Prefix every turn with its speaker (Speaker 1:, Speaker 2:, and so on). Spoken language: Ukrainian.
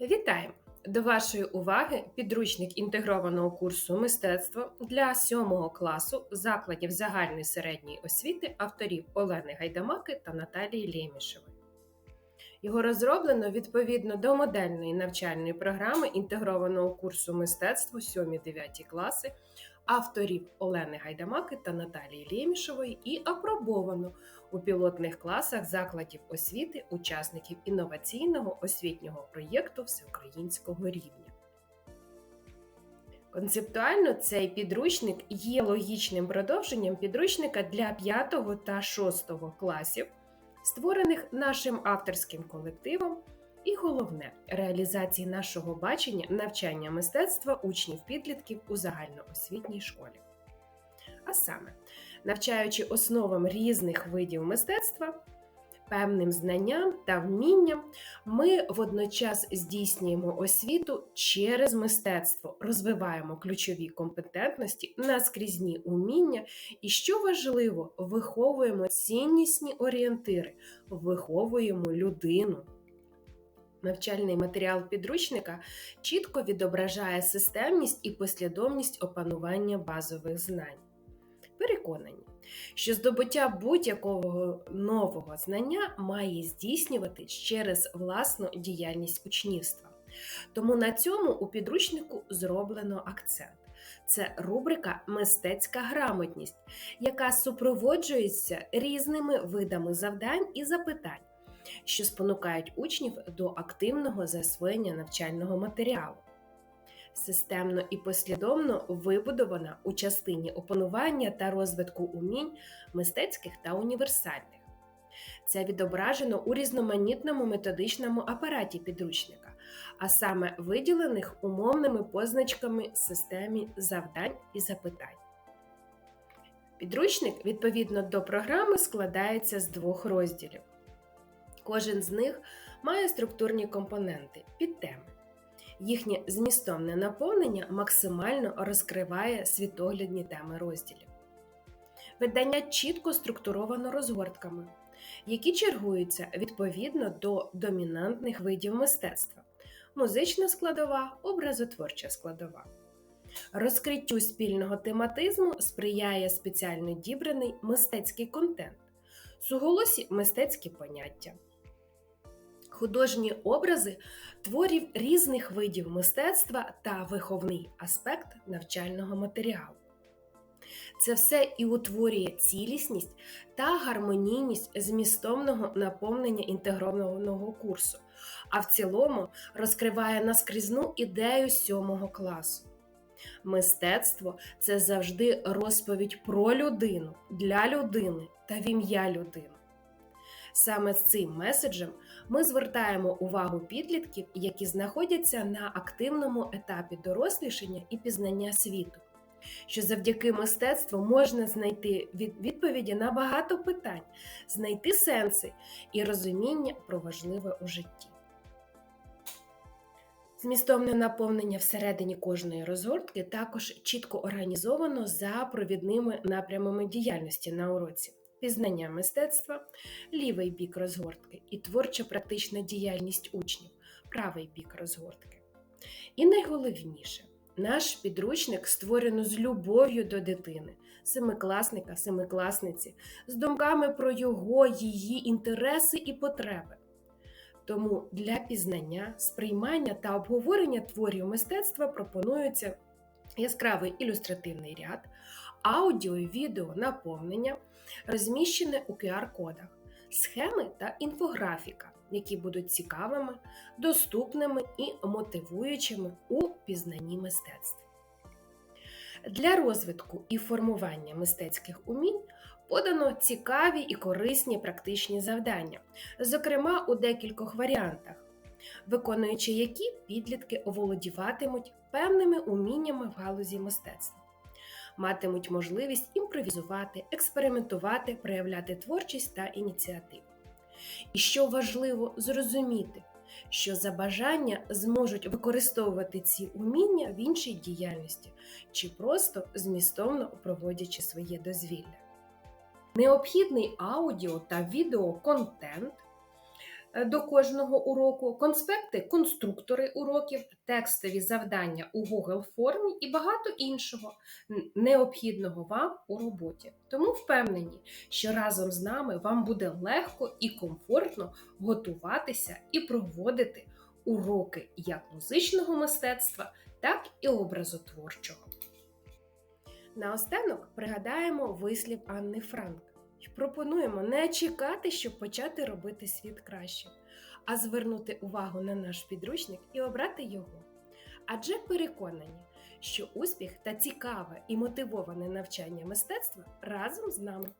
Speaker 1: Вітаємо! До вашої уваги підручник інтегрованого курсу мистецтво для 7 класу закладів загальної середньої освіти авторів Олени Гайдамаки та Наталії Лємішевої. Його розроблено відповідно до модельної навчальної програми інтегрованого курсу мистецтво 7-9 класи авторів Олени Гайдамаки та Наталії Лємішевої і апробовано у пілотних класах закладів освіти учасників інноваційного освітнього проєкту всеукраїнського рівня. Концептуально цей підручник є логічним продовженням підручника для 5 та 6 класів, створених нашим авторським колективом, і головне реалізації нашого бачення навчання мистецтва учнів-підлітків у загальноосвітній школі. А саме, навчаючи основам різних видів мистецтва, певним знанням та вмінням, ми водночас здійснюємо освіту через мистецтво, розвиваємо ключові компетентності, наскрізні уміння і, що важливо, виховуємо ціннісні орієнтири, виховуємо людину. Навчальний матеріал підручника чітко відображає системність і послідовність опанування базових знань. Переконані, що здобуття будь-якого нового знання має здійснюватись через власну діяльність учнівства. Тому на цьому у підручнику зроблено акцент. Це рубрика Мистецька грамотність, яка супроводжується різними видами завдань і запитань що спонукають учнів до активного засвоєння навчального матеріалу. Системно і послідовно вибудована у частині опанування та розвитку умінь мистецьких та універсальних. Це відображено у різноманітному методичному апараті підручника, а саме виділених умовними позначками системі завдань і запитань. Підручник відповідно до програми складається з двох розділів. Кожен з них має структурні компоненти підтеми. Їхнє змістовне наповнення максимально розкриває світоглядні теми розділів. Видання чітко структуровано розгортками, які чергуються відповідно до домінантних видів мистецтва музична складова, образотворча складова. Розкриттю спільного тематизму сприяє спеціально дібраний мистецький контент, суголосі мистецькі поняття художні образи творів різних видів мистецтва та виховний аспект навчального матеріалу. Це все і утворює цілісність та гармонійність змістовного наповнення інтегрованого курсу, а в цілому розкриває наскрізну ідею сьомого класу. Мистецтво це завжди розповідь про людину, для людини та в ім'я людини. Саме з цим меседжем ми звертаємо увагу підлітків, які знаходяться на активному етапі дорослішання і пізнання світу, що завдяки мистецтву можна знайти відповіді на багато питань, знайти сенси і розуміння про важливе у житті. Змістовне наповнення всередині кожної розгортки також чітко організовано за провідними напрямами діяльності на уроці пізнання мистецтва, лівий бік розгортки і творча практична діяльність учнів, правий бік розгортки. І найголовніше, наш підручник створено з любов'ю до дитини, семикласника, семикласниці, з думками про його, її інтереси і потреби. Тому для пізнання, сприймання та обговорення творів мистецтва пропонується яскравий ілюстративний ряд, аудіо і відео наповнення, розміщене у QR-кодах, схеми та інфографіка, які будуть цікавими, доступними і мотивуючими у пізнанні мистецтв. Для розвитку і формування мистецьких умінь подано цікаві і корисні практичні завдання, зокрема у декількох варіантах, виконуючи які підлітки оволодіватимуть певними уміннями в галузі мистецтва матимуть можливість імпровізувати, експериментувати, проявляти творчість та ініціативу. І що важливо зрозуміти, що за бажання зможуть використовувати ці уміння в іншій діяльності чи просто змістовно проводячи своє дозвілля. Необхідний аудіо та відеоконтент до кожного уроку, конспекти, конструктори уроків, текстові завдання у Google формі і багато іншого необхідного вам у роботі. Тому впевнені, що разом з нами вам буде легко і комфортно готуватися і проводити уроки як музичного мистецтва, так і образотворчого. Наостанок пригадаємо вислів Анни Франк. І пропонуємо не чекати, щоб почати робити світ кращим, а звернути увагу на наш підручник і обрати його. Адже переконані, що успіх та цікаве і мотивоване навчання мистецтва разом з нами.